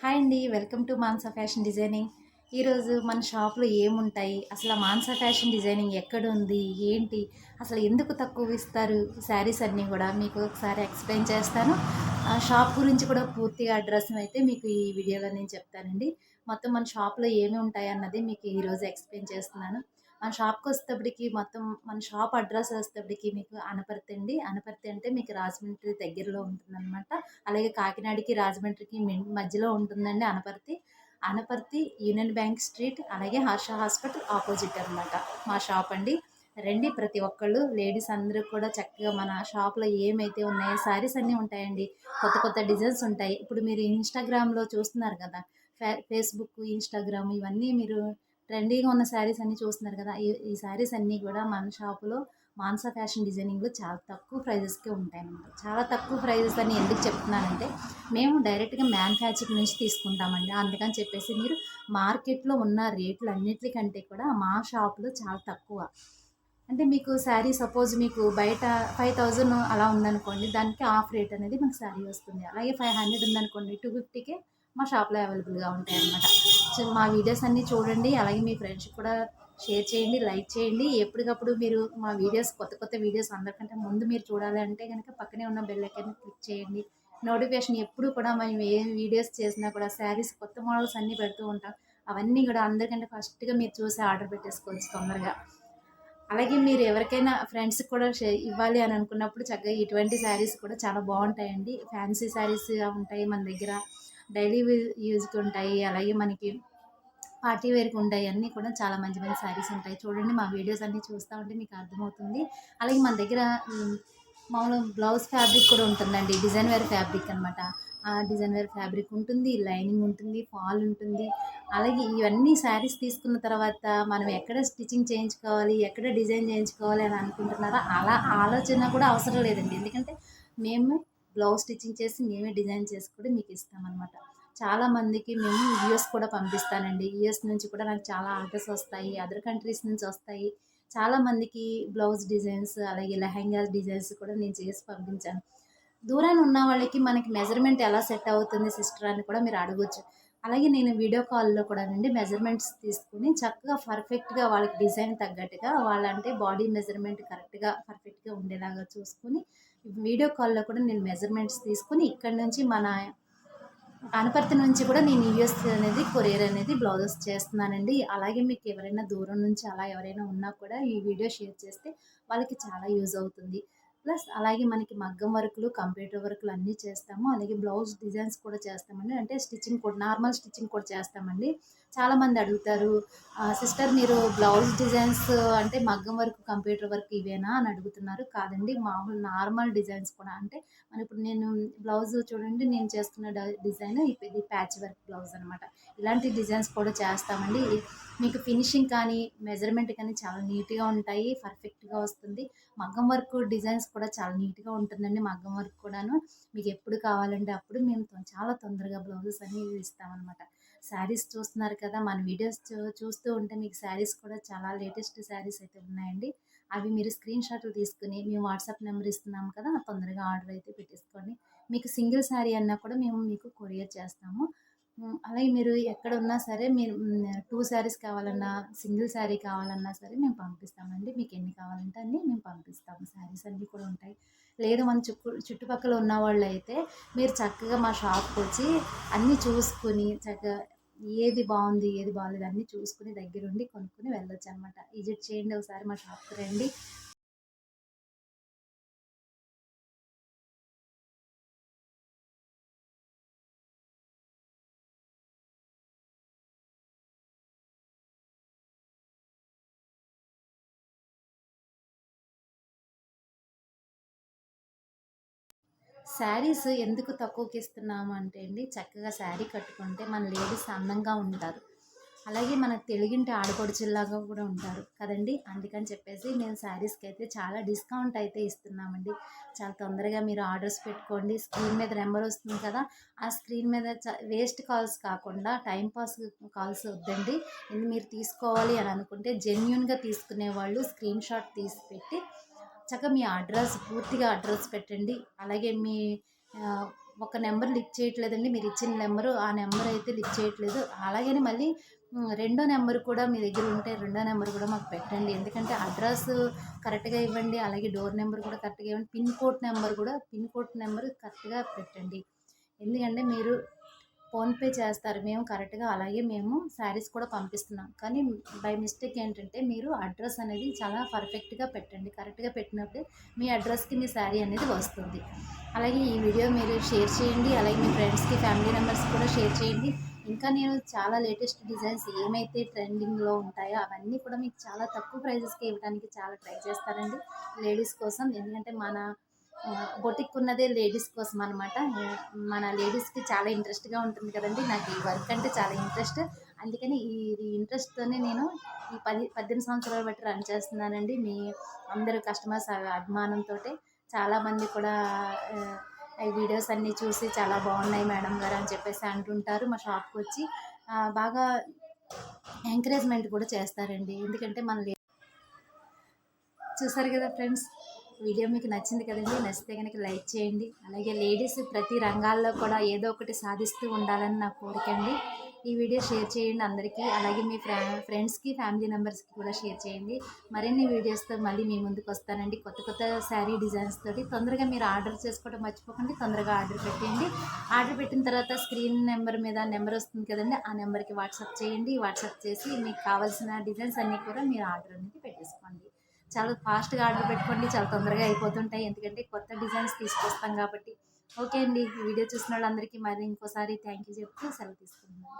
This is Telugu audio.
హాయ్ అండి welcome to Mansa fashion designing. ఈరోజు మన షాప్లో ఏముంటాయి? అసలు మాన్సా ఫ్యాషన్ డిజైనింగ్ ఎక్కడ ఉంది? ఏంటి? అసలు ఎందుకు తక్కువ ఇస్తారు? శారీస్ అన్నీ కూడా మీకు ఒకసారి ఎక్స్ప్లెయిన్ చేస్తాను. ఆ షాప్ గురించి కూడా పూర్తిగా అడ్రస్ అయితే మీకు ఈ వీడియోలో నేను చెప్తానండి. మొత్తం మన షాప్లో ఏమి ఉంటాయి అన్నది మీకు ఈరోజు ఎక్స్ప్లెయిన్ చేస్తున్నాను. మన షాప్కి వచ్చేటప్పటికి మొత్తం మన షాప్ అడ్రస్ వచ్చేటప్పటికి మీకు అనపర్తి అండి. అనపర్తి అంటే మీకు రాజమండ్రి దగ్గరలో ఉంటుందన్నమాట. అలాగే కాకినాడకి రాజమండ్రికి మధ్యలో ఉంటుందండి Anaparthi. Anaparthi union bank street అలాగే హర్ష హాస్పిటల్ ఆపోజిట్ అనమాట మా షాప్ అండి. రండి ప్రతి ఒక్కళ్ళు లేడీస్ అందరూ కూడా చక్కగా మన షాప్లో ఏమైతే ఉన్నాయో శారీస్ అన్నీ ఉంటాయండి. కొత్త కొత్త డిజైన్స్ ఉంటాయి. ఇప్పుడు మీరు ఇన్స్టాగ్రామ్లో చూస్తున్నారు కదా ఫే ఫేస్బుక్ ఇన్స్టాగ్రామ్ ఇవన్నీ మీరు ట్రెండీగా ఉన్న శారీస్ అన్నీ చూస్తున్నారు కదా ఈ ఈ శారీస్ అన్నీ కూడా మన షాపులో మాన్సా ఫ్యాషన్ డిజైనింగ్లో చాలా తక్కువ ప్రైజెస్కే ఉంటాయన్నమాట. చాలా తక్కువ ప్రైజెస్ అని ఎందుకు చెప్తున్నానంటే మేము డైరెక్ట్గా మ్యానుఫ్యాక్చర్ నుంచి తీసుకుంటామండి. అందుకని చెప్పేసి మీరు మార్కెట్లో ఉన్న రేట్లు అన్నిటికంటే కూడా మా షాప్లో చాలా తక్కువ. అంటే మీకు శారీ సపోజ్ మీకు బయట ఫైవ్ థౌజండ్ అలా ఉందనుకోండి దానికి ఆఫ్ రేట్ అనేది మాకు శారీ వస్తుంది. అలాగే ఫైవ్ హండ్రెడ్ ఉందనుకోండి టూ ఫిఫ్టీకే మా షాప్లో అవైలబుల్గా ఉంటాయి అన్నమాట సో మా వీడియోస్ అన్నీ చూడండి అలాగే మీ ఫ్రెండ్స్కి కూడా షేర్ చేయండి లైక్ చేయండి. ఎప్పటికప్పుడు మీరు మా వీడియోస్ కొత్త కొత్త వీడియోస్ అందరికంటే ముందు మీరు చూడాలి అంటే కనుక పక్కనే ఉన్న బెల్ ఐకాన్ క్లిక్ చేయండి. నోటిఫికేషన్ ఎప్పుడు కూడా మేము ఏ వీడియోస్ చేసినా కూడా శారీస్ కొత్త మోడల్స్ అన్నీ పెడుతూ ఉంటాం. అవన్నీ కూడా అందరికంటే ఫస్ట్గా మీరు చూసి ఆర్డర్ పెట్టేసుకోవచ్చు తొందరగా. అలాగే మీరు ఎవరికైనా ఫ్రెండ్స్కి కూడా షే- ఇవ్వాలి అని అనుకున్నప్పుడు చక్కగా ఇటువంటి శారీస్ కూడా చాలా బాగుంటాయండి. ఫ్యాన్సీ శారీస్ ఉంటాయి మన దగ్గర. డైలీ యూజ్కి ఉంటాయి అలాగే మనకి పార్టీ వేర్కి ఉంటాయి అన్నీ కూడా చాలా మంచి మంచి శారీస్ ఉంటాయి. చూడండి మా వీడియోస్ అన్నీ చూస్తూ ఉంటే మీకు అర్థమవుతుంది. అలాగే మన దగ్గర మామూలుగా బ్లౌజ్ ఫ్యాబ్రిక్ కూడా ఉంటుందండి. డిజైన్ వేర్ ఫ్యాబ్రిక్ అనమాట ఆ డిజైన్ వేర్ ఫ్యాబ్రిక్ ఉంటుంది లైనింగ్ ఉంటుంది ఫాల్ ఉంటుంది. అలాగే ఇవన్నీ శారీస్ తీసుకున్న తర్వాత మనం ఎక్కడ స్టిచ్చింగ్ చేయించుకోవాలి ఎక్కడ డిజైన్ చేయించుకోవాలి అని అనుకుంటున్నారో? అలా ఆలోచన కూడా అవసరం లేదండి. ఎందుకంటే మేము బ్లౌజ్ స్టిచ్చింగ్ చేసి మేమే డిజైన్ చేసి కూడా మీకు ఇస్తామన్నమాట. చాలా మందికి మేము యూఎస్ కూడా పంపిస్తానండి. యూఎస్ నుంచి కూడా నాకు చాలా ఆర్డర్స్ వస్తాయి అదర్ కంట్రీస్ నుంచి వస్తాయి. చాలా మందికి బ్లౌజ్ డిజైన్స్ అలాగే లెహంగా డిజైన్స్ కూడా నేను చేసి పంపించాను. దూరాన్ని ఉన్న వాళ్ళకి మనకి మెజర్మెంట్ ఎలా సెట్ అవుతుంది సిస్టర్ అని కూడా మీరు అడగొచ్చు. అలాగే నేను వీడియో కాల్లో కూడా నుండి మెజర్మెంట్స్ తీసుకుని చక్కగా పర్ఫెక్ట్గా వాళ్ళకి డిజైన్ తగ్గట్టుగా వాళ్ళంటే బాడీ మెజర్మెంట్ కరెక్ట్గా పర్ఫెక్ట్గా ఉండేలాగా చూసుకుని వీడియో కాల్లో కూడా నేను మెజర్మెంట్స్ తీసుకుని ఇక్కడ నుంచి మన అనపర్తి నుంచి కూడా నేను యూఎస్ అనేది కొరియర్ అనేది బ్లౌజెస్ చేస్తున్నానండి. అలాగే మీకు ఎవరైనా దూరం నుంచి అలా ఎవరైనా ఉన్నా కూడా ఈ వీడియో షేర్ చేస్తే వాళ్ళకి చాలా యూజ్ అవుతుంది. ప్లస్ అలాగే మనకి మగ్గం వర్క్లు కంప్యూటర్ వర్క్లు అన్నీ చేస్తాము. అలాగే బ్లౌజ్ డిజైన్స్ కూడా చేస్తామండి. అంటే స్టిచ్చింగ్ కూడా నార్మల్ స్టిచ్చింగ్ కూడా చేస్తామండి. చాలామంది అడుగుతారు సిస్టర్ మీరు బ్లౌజ్ డిజైన్స్ అంటే మగ్గం వర్క్ కంప్యూటర్ వర్క్ ఇవేనా? అని అడుగుతున్నారు. కాదండి మామూలు నార్మల్ డిజైన్స్ కూడా. అంటే మరి ఇప్పుడు నేను బ్లౌజ్ చూడండి నేను చేస్తున్న డ- డిజైన్ ఇది ప్యాచ్ వర్క్ బ్లౌజ్ అనమాట ఇలాంటి డిజైన్స్ కూడా చేస్తామండి. మీకు ఫినిషింగ్ కానీ మెజర్మెంట్ కానీ చాలా నీట్గా ఉంటాయి పర్ఫెక్ట్గా వస్తుంది. మగ్గం వర్క్ డిజైన్స్ కూడా చాలా నీట్గా ఉంటుందండి మగ్గం వర్క్ కూడాను. మీకు ఎప్పుడు కావాలంటే అప్పుడు మేము చాలా తొందరగా బ్లౌజెస్ అనేవి ఇస్తామన్నమాట. శారీస్ చూస్తున్నారు కదా మన వీడియోస్ చూస్తూ ఉంటే మీకు శారీస్ కూడా చాలా లేటెస్ట్ శారీస్ అయితే ఉన్నాయండి. అవి మీరు స్క్రీన్ షాట్లు తీసుకుని మేము వాట్సాప్ నెంబర్ ఇస్తున్నాం కదా తొందరగా ఆర్డర్ అయితే పెట్టేసుకోండి. మీకు సింగిల్ శారీ అన్నా కూడా మేము మీకు కొరియర్ చేస్తాము. అలాగే మీరు ఎక్కడ ఉన్నా సరే మీరు టూ శారీస్ కావాలన్నా సింగిల్ శారీ కావాలన్నా సరే మేము పంపిస్తామండి. మీకు ఎన్ని కావాలంటే అన్నీ మేము పంపిస్తాము. శారీస్ అన్నీ కూడా ఉంటాయి. లేదు మన చుట్టూ చుట్టుపక్కల ఉన్న వాళ్ళు అయితే మీరు చక్కగా మా షాప్కి వచ్చి అన్నీ చూసుకుని చక్కగా ఏది బాగుంది ఏది బాగాలేదు అన్నీ చూసుకుని దగ్గరుండి కొనుక్కుని వెళ్ళొచ్చు అనమాట విజిట్ చేయండి ఒకసారి మా షాప్కి రండి. శారీస్ ఎందుకు తక్కువకి ఇస్తున్నాము అంటే అండి చక్కగా శారీ కట్టుకుంటే మన లేడీస్ అందంగా ఉంటారు అలాగే మన తెలుగింటి ఆడపడుచుల్లాగా కూడా ఉంటారు కదండి. అందుకని చెప్పేసి మేము శారీస్కి అయితే చాలా డిస్కౌంట్ అయితే ఇస్తున్నామండి. చాలా తొందరగా మీరు ఆర్డర్స్ పెట్టుకోండి. స్క్రీన్ మీద నెంబర్ వస్తుంది కదా ఆ స్క్రీన్ మీద వేస్ట్ కాల్స్ కాకుండా టైంపాస్ కాల్స్ వద్దండి. ఇది మీరు తీసుకోవాలి అని అనుకుంటే జెన్యున్గా తీసుకునే వాళ్ళు స్క్రీన్ షాట్ తీసి పెట్టి చక్కగా మీ అడ్రస్ పూర్తిగా అడ్రస్ పెట్టండి. అలాగే మీ ఒక నెంబర్ లిక్ చేయట్లేదండి. మీరు ఇచ్చిన నెంబరు ఆ నెంబర్ అయితే లిక్ చేయట్లేదు. అలాగని మళ్ళీ రెండో నెంబర్ కూడా మీ దగ్గర ఉంటే రెండో నెంబర్ కూడా మాకు పెట్టండి. ఎందుకంటే అడ్రస్ కరెక్ట్గా ఇవ్వండి. అలాగే డోర్ నెంబర్ కూడా కరెక్ట్గా ఇవ్వండి. పిన్ కోడ్ నెంబర్ కూడా పిన్ కోడ్ నెంబర్ కరెక్ట్గా పెట్టండి. ఎందుకంటే మీరు ఫోన్పే చేస్తారు. మేము కరెక్ట్గా అలాగే మేము శారీస్ కూడా పంపిస్తున్నాం. కానీ బై మిస్టేక్ ఏంటంటే మీరు అడ్రస్ అనేది చాలా పర్ఫెక్ట్గా పెట్టండి. కరెక్ట్గా పెట్టినప్పుడు మీ అడ్రస్కి మీ శారీ అనేది వస్తుంది. అలాగే ఈ వీడియో మీరు షేర్ చేయండి. అలాగే మీ ఫ్రెండ్స్కి ఫ్యామిలీ మెంబర్స్ కూడా షేర్ చేయండి. ఇంకా నేను చాలా లేటెస్ట్ డిజైన్స్ ఏమైతే ట్రెండింగ్లో ఉంటాయో అవన్నీ కూడా మీకు చాలా తక్కువ ప్రైజెస్కి ఇవ్వడానికి చాలా ట్రై చేస్తారండి లేడీస్ కోసం ఎందుకంటే మన బొటిక్ ఉన్నదే లేడీస్ కోసం అనమాట మన లేడీస్కి చాలా ఇంట్రెస్ట్గా ఉంటుంది కదండి. నాకు ఈ వర్క్ అంటే చాలా ఇంట్రెస్ట్ అందుకని ఈ ఇంట్రెస్ట్తోనే నేను ఈ పది పద్దెనిమిది సంవత్సరాలు బట్టి రన్ చేస్తున్నానండి. మీ అందరూ కస్టమర్స్ అభిమానంతో చాలామంది కూడా ఈ వీడియోస్ అన్నీ చూసి చాలా బాగున్నాయి మేడం గారు అని చెప్పేసి అంటుంటారు మా షాప్కి వచ్చి. బాగా ఎంకరేజ్మెంట్ కూడా చేస్తారండి. ఎందుకంటే మన చూసారు కదా ఫ్రెండ్స్ వీడియో మీకు నచ్చింది కదండి నచ్చితే కనుక లైక్ చేయండి. అలాగే లేడీస్ ప్రతి రంగాల్లో కూడా ఏదో ఒకటి సాధిస్తూ ఉండాలని నా కోరిక అండి. ఈ వీడియో షేర్ చేయండి అందరికీ. అలాగే మీ ఫ్రె ఫ్రెండ్స్కి ఫ్యామిలీ మెంబర్స్కి కూడా షేర్ చేయండి. మరిన్ని వీడియోస్తో మళ్ళీ మీ ముందుకు వస్తానండి. కొత్త కొత్త శారీ డిజైన్స్ తోటి తొందరగా మీరు ఆర్డర్ చేసుకోవడం మర్చిపోకండి. తొందరగా ఆర్డర్ పెట్టండి ఆర్డర్ పెట్టిన తర్వాత స్క్రీన్ నెంబర్ మీద నెంబర్ వస్తుంది కదండి ఆ నెంబర్కి వాట్సాప్ చేయండి. వాట్సాప్ చేసి మీకు కావాల్సిన డిజైన్స్ అన్నీ కూడా మీరు ఆర్డర్ అనేది పెట్టేసుకోండి. చాలా ఫాస్ట్గా ఆర్డర్ పెట్టుకోండి చాలా తొందరగా అయిపోతుంటాయి. ఎందుకంటే కొత్త డిజైన్స్ తీసుకొస్తాం కాబట్టి. ఓకే అండి వీడియో చూసిన వాళ్ళందరికీ మరి ఇంకోసారి థ్యాంక్ యూ చెప్తూ సెలవు తీసుకుంటున్నాను.